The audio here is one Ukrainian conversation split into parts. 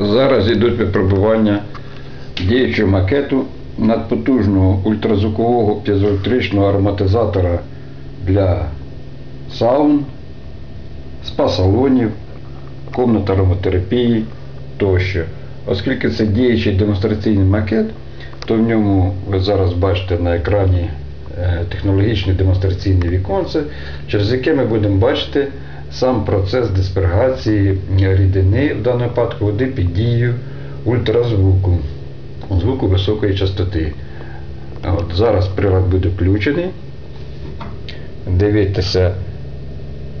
Зараз йдуть випробування діючого макету надпотужного ультразвукового п'єзоелектричного ароматизатора для саун, спа-салонів, комнат ароматерапії тощо. Оскільки це діючий демонстраційний макет, то в ньому ви зараз бачите на екрані е, технологічне демонстраційне віконце, через яке ми будемо бачити сам процес диспергації рідини, в даному випадку води під дією ультразвуку, звуку високої частоти. От, зараз прилад буде включений. Дивіться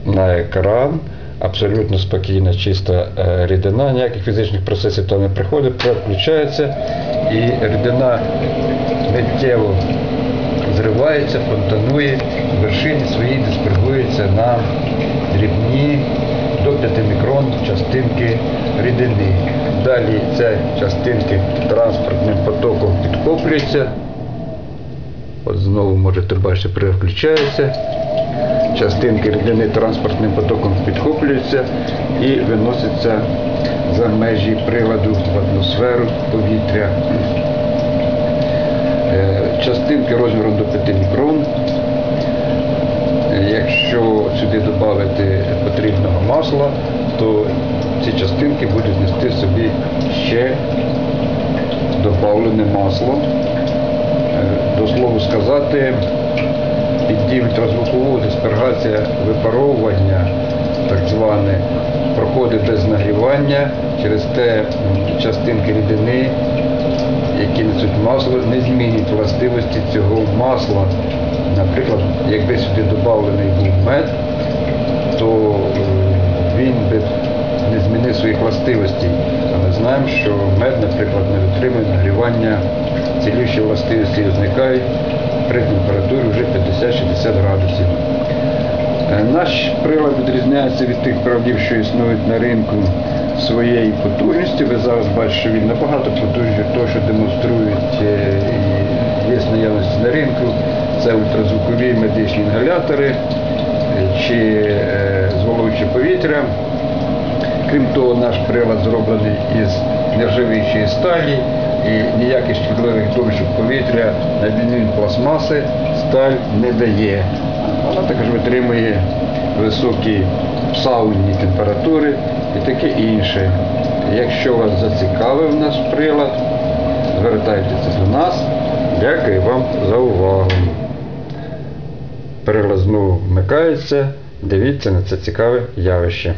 на екран. Абсолютно спокійна, чиста е, рідина, ніяких фізичних процесів там не приходить, прилад включається і рідина миттєво зривається, фонтанує, вершині своїй диспергується на дрібні до 5 мікрон частинки рідини. Далі ці частинки транспортним потоком підкоплюються. От знову можете бачити, прилад включається. Частинки рідини транспортним потоком підхоплюються і виносяться за межі приладу в атмосферу повітря. Е, Частинки розміром до 5 мікрон. Е, Якщо сюди додати потрібного масла, то ці частинки будуть нести собі ще додавлене масло. Е, До слову сказати, під дією ультразвукового диспергація випаровування, так зване, проходить без нагрівання, через те частинки рідини, які несуть масло, не змінюють властивості цього масла. Наприклад, якби сюди додавлений був мед, то він би не змінив своїх властивостей. А ми знаємо, що мед, наприклад, не витримує нагрівання, цілющі властивості зникають при температурі вже 50-60 градусів. Е, Наш прилад відрізняється від тих приладів, що існують на ринку своєю потужністю. Ви зараз бачите, що він набагато потужніший того, що демонструють е, і є наявності на ринку. Це ультразвукові медичні інгалятори е, чи повітря. Крім того, наш прилад зроблений із нержавіючої сталі і ніяких шкідливих домішок повітря на відміну пластмаси сталь не дає. Вона також витримує високі саунні температури і таке інше. Якщо вас зацікавив наш прилад, звертайтеся до нас. Дякую вам за увагу. Прилад вмикається. Дивіться на це цікаве явище.